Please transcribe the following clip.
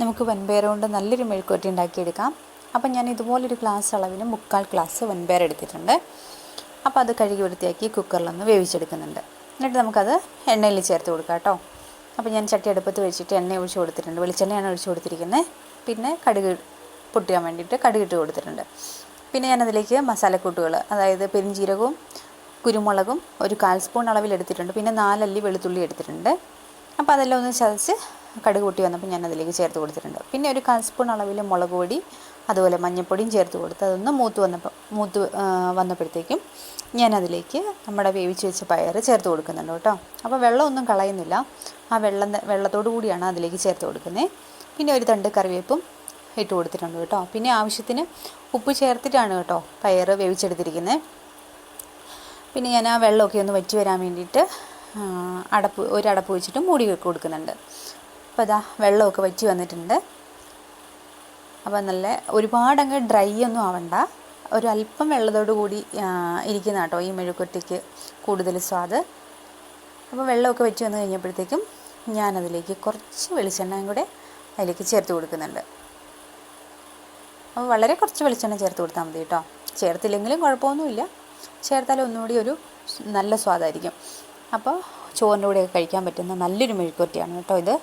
നമുക്ക് വൻപയർ കൊണ്ട് നല്ലൊരു മെഴുക്കുവരട്ടി ഉണ്ടാക്കിയെടുക്കാം. അപ്പം ഞാൻ ഇതുപോലൊരു ഗ്ലാസ് അളവിന് മുക്കാൽ ഗ്ലാസ് വൻപയർ എടുത്തിട്ടുണ്ട്. അപ്പോൾ അത് കഴുകി വൃത്തിയാക്കി കുക്കറിലൊന്ന് വേവിച്ചെടുക്കുന്നുണ്ട്. എന്നിട്ട് നമുക്കത് എണ്ണയിൽ ചേർത്ത് കൊടുക്കാം കേട്ടോ. അപ്പോൾ ഞാൻ ചട്ടി അടുപ്പത്ത് വെച്ചിട്ട് എണ്ണ ഒഴിച്ച് കൊടുത്തിട്ടുണ്ട്. വെളിച്ചെണ്ണയാണ് ഒഴിച്ച് കൊടുത്തിരിക്കുന്നത്. പിന്നെ കടുക് പൊട്ടിക്കാൻ വേണ്ടിയിട്ട് കടുക് ഇട്ട് കൊടുത്തിട്ടുണ്ട്. പിന്നെ ഞാനതിലേക്ക് മസാലക്കൂട്ടുകൾ അതായത് പെരുംജീരകവും കുരുമുളകും ഒരു കാൽ സ്പൂൺ അളവിൽ എടുത്തിട്ടുണ്ട്. പിന്നെ നാലല്ലി വെളുത്തുള്ളി എടുത്തിട്ടുണ്ട്. അപ്പോൾ അതെല്ലാം ഒന്ന് ചതച്ച് കടുക് പൊട്ടി വന്നപ്പോൾ ഞാൻ അതിലേക്ക് ചേർത്ത് കൊടുത്തിട്ടുണ്ട്. പിന്നെ ഒരു കാൽ സ്പൂൺ അളവിൽ മുളക് പൊടി അതുപോലെ മഞ്ഞൾപ്പൊടിയും ചേർത്ത് കൊടുത്ത് അതൊന്ന് മൂത്ത് വന്നപ്പോൾ മൂത്ത് വന്നപ്പോഴത്തേക്കും ഞാൻ അതിലേക്ക് നമ്മുടെ വേവിച്ച് വെച്ച പയർ ചേർത്ത് കൊടുക്കുന്നുണ്ട് കേട്ടോ. അപ്പോൾ വെള്ളമൊന്നും കളയുന്നില്ല. ആ വെള്ളം വെള്ളത്തോടു കൂടിയാണ് അതിലേക്ക് ചേർത്ത് കൊടുക്കുന്നത്. പിന്നെ ഒരു തണ്ട് കറിവേപ്പും ഇട്ട് കൊടുത്തിട്ടുണ്ട് കേട്ടോ. പിന്നെ ആവശ്യത്തിന് ഉപ്പ് ചേർത്തിട്ടാണ് കേട്ടോ പയർ വേവിച്ചെടുത്തിരിക്കുന്നത്. പിന്നെ ഞാൻ ആ വെള്ളമൊക്കെ ഒന്ന് വറ്റി വരാൻ വേണ്ടിയിട്ട് അടപ്പ് ഒരു അടപ്പ് വെച്ചിട്ട് മൂടി കൊടുക്കുന്നുണ്ട്. അപ്പോൾ ഇതാ വെള്ളമൊക്കെ വറ്റി വന്നിട്ടുണ്ട്. അപ്പോൾ നല്ല ഒരുപാടങ്ങ് ഡ്രൈ ഒന്നും ആവണ്ട. ഒരു അല്പം വെള്ളത്തോടു കൂടി ഇരിക്കുന്ന കേട്ടോ ഈ മെഴുക്കുറ്റിക്ക് കൂടുതൽ സ്വാദ്. അപ്പോൾ വെള്ളമൊക്കെ വെച്ച് വന്ന് കഴിഞ്ഞപ്പോഴത്തേക്കും ഞാനതിലേക്ക് കുറച്ച് വെളിച്ചെണ്ണയും കൂടെ അതിലേക്ക് ചേർത്ത് കൊടുക്കുന്നുണ്ട്. അപ്പോൾ വളരെ കുറച്ച് വെളിച്ചെണ്ണ ചേർത്ത് കൊടുത്താൽ മതി കേട്ടോ. ചേർത്തില്ലെങ്കിലും കുഴപ്പമൊന്നുമില്ല. ചേർത്താൽ ഒന്നുകൂടി ഒരു നല്ല സ്വാദായിരിക്കും. അപ്പോൾ ചോറിന്റെ കൂടെയൊക്കെ കഴിക്കാൻ പറ്റുന്ന നല്ലൊരു മെഴുക്കുറ്റിയാണ് കേട്ടോ ഇത്.